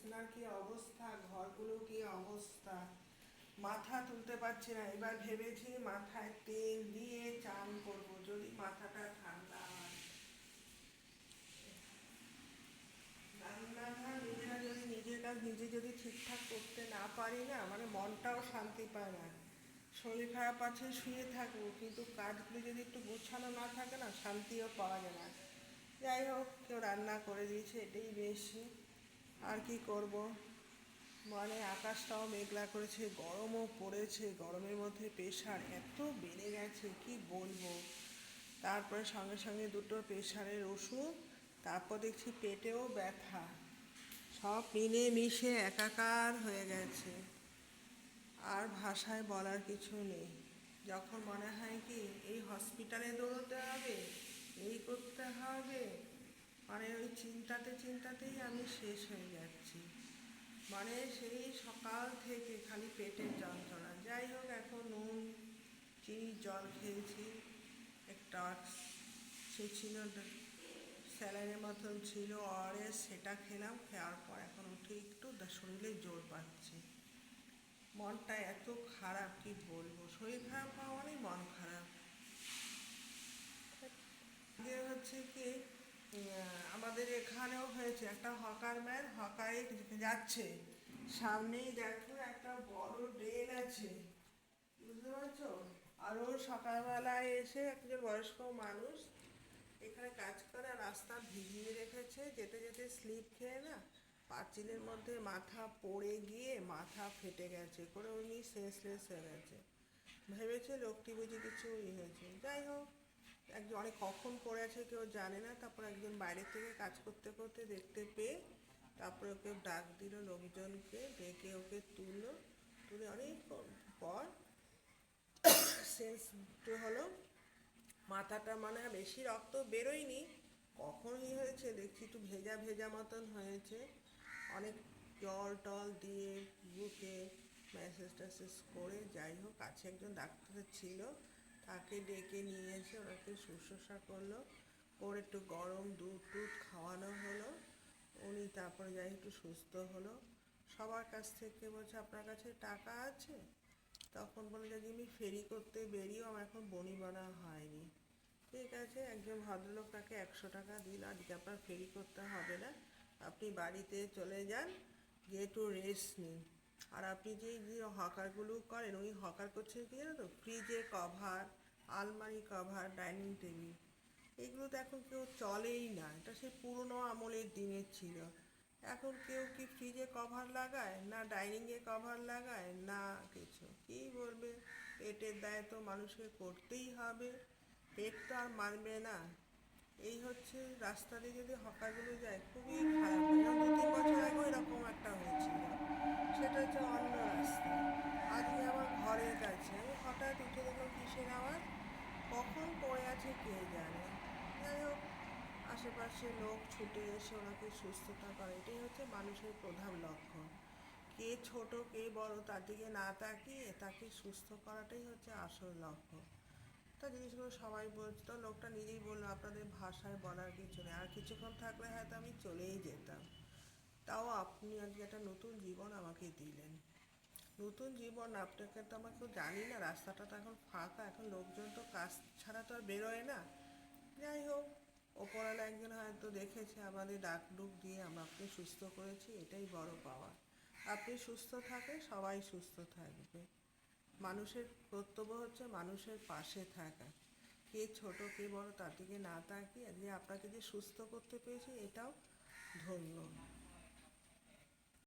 বিছনার কি অবস্থা, ঘরগুলো কি অবস্থা? মাথা তুলতে পারছি না। এবার ভেবেছি মাথায় তেল দিয়ে চান করব, যদি মাথাটা ঠান্ডা হয়। রান্নাঘর যদি নিজের কাজ নিজে যদি ঠিকঠাক করতে না পারি না মানে মনটাও শান্তি পায় না। শরীর খারাপ আছে, শুয়ে থাকব, কিন্তু কাজগুলো যদি একটু গোছানো না থাকে না, শান্তিও পাওয়া যায় না। যাই হোক, কেউ রান্না করে দিয়েছে, এটাই বেশি। আর কি করব? মানে আকাশটাও মেঘলা করেছে, গরমও পড়েছে, গরমের মধ্যে প্রেশার এত বেড়ে গেছে, কি বলব? তারপরে সঙ্গে সঙ্গে দুটো প্রেশারের ওষুধ, তারপর দেখছি পেটেও ব্যথা। সব মিলে মিশে একাকার হয়ে গেছে। আর ভাষায় বলার কিছু নেই। যখন মনে হয় কি এই হসপিটালে দৌড়তে হবে, এই করতে হবে মানে ওই চিন্তাতে চিন্তাতেই আমি শেষ হয়ে যাচ্ছি। মানে সেই সকাল থেকে খালি পেটের যন্ত্রণা। যাই হোক এখন নুন চিনি জল খেয়েছি। একটা সে ছিল স্যালাইনের মতন ছিল অরেস সেটা খেলাম। খাওয়ার পর এখন উঠে একটু শরীরে জোর পাচ্ছে মনটা এত খারাপ কি বলব? শরীর খারাপ হওয়া মানেই মন খারাপ। যে হচ্ছে কি আমাদের এখানেও হয়েছে। একটা হকার ম্যান হকারে যাচ্ছে। সামনেই দেখো একটা বড় ড্রেন আছে। বুঝতে পারছ? আর ও সকালবেলায় এসে একজন বয়স্ক মানুষ এখানে কাজ করে, রাস্তা ভিজিয়ে রেখেছে। যেতে যেতে স্লিপ খেয়ে না পাঁচিলের মধ্যে মাথা পড়ে গিয়ে মাথা ফেটে গেছে, করে উনি সেন্সলেস হয়ে গেছে। ভেবেছে লোকটি বুঝি কিছু ইয়ে হয়েছে। যাই হোক একজন অনেক কখন পড়ে আছে কেউ জানে না, তারপর একজন বাইরে থেকে কাজ করতে করতে দেখতে পেয়ে তারপরে ওকে ডাক দিল লোকজনকে, ডেকে ওকে তুললো, তুলে অনেক পর সেন্স হলো। মাথাটা মানে বেশি রক্ত বেরোয়নি কখনই হয়েছে দেখছি একটু ভেজা ভেজা মতন হয়েছে। অনেক জল টল দিয়ে বুকে ম্যাসেজ ট্যাসেজ করে যাই হোক, কাছে একজন ডাক্তার ছিল তাকে ডেকে নিয়ে এসে ওনাকে শুশ্রূষা করল ওর একটু গরম দুধ টুধ খাওয়ানো হলো। উনি তারপরে যাই একটু সুস্থ হলো। সবার কাছ থেকে বলছে, আপনার কাছে টাকা আছে? তখন বলে যে আমি ফেরি করতে বেরিয়েও আমার এখন বনি বানা হয়নি। ঠিক আছে, একজন ভদ্রলোক তাকে একশো টাকা দিল আজকে আপনার ফেরি করতে হবে না, আপনি বাড়িতে চলে যান, গিয়ে একটু রেস্ট নিন। আর আপনি যে হকারগুলো করেন ওই হকার করছেন কি জানো তো? ফ্রিজের কভার আলমারি কভার, ডাইনিং টেবিল, এগুলো তো এখন কেউ চলেই না। এটা সেই পুরনো আমলের দিনের ছিল। এখন কেউ কি ফ্রিজে কভার লাগায়, না ডাইনিংয়ে কভার লাগায়, না কিছু? কী বলবে? পেটের দায় তো মানুষকে করতেই হবে। পেট তো আর মানবে না। এই হচ্ছে রাস্তা দিয়ে যদি হকারগুলো যায়, খুবই খারাপ। দু বছর এরকম একটা হয়েছিল। সেটা হচ্ছে অন্য রাস্তা। আজকে আমার ঘরের কাছে, হঠাৎ উঠে দেখলাম কিসের আওয়াজ? কখন পড়ে আছে কে জানে? যাই হোক আশেপাশে লোক ছুটে এসে ওনাকে সুস্থতা করে। এটাই হচ্ছে মানুষের প্রধান লক্ষ্য কে ছোট, কে বড়, তার দিকে না তাকিয়ে তাকে সুস্থ করাটাই হচ্ছে আসল লক্ষ্য তা জিনিসগুলো সবাই বলছে। তো লোকটা নিজেই বলল, আপনাদের ভাষায় বলার কিছু নেই। আর কিছুক্ষণ থাকলে হয়তো আমি চলেই যেতাম। তাও আপনি আজকে একটা নতুন জীবন আমাকে দিলেন। নতুন জীবন, আপনাকে তো আমার আমাকে জানি না, রাস্তাটা তো এখন ফাঁকা, এখন লোকজন তো কাজ ছাড়া তো আর বেরোয় না। যাই হোক, ওপরওয়ালা একজন হয়তো দেখেছে আমাদের ডাক ডুক দিয়ে আপনি সুস্থ করেছি, এটাই বড় পাওয়া। আপনি সুস্থ থাকে সবাই সুস্থ থাকবে। মানুষের কর্তব্য হচ্ছে মানুষের পাশে থাকা। কে ছোট, কে বড়, তার দিকে না তাকিয়ে যে আপনাকে যে সুস্থ করতে পেরেছি, এটাও ধন্য।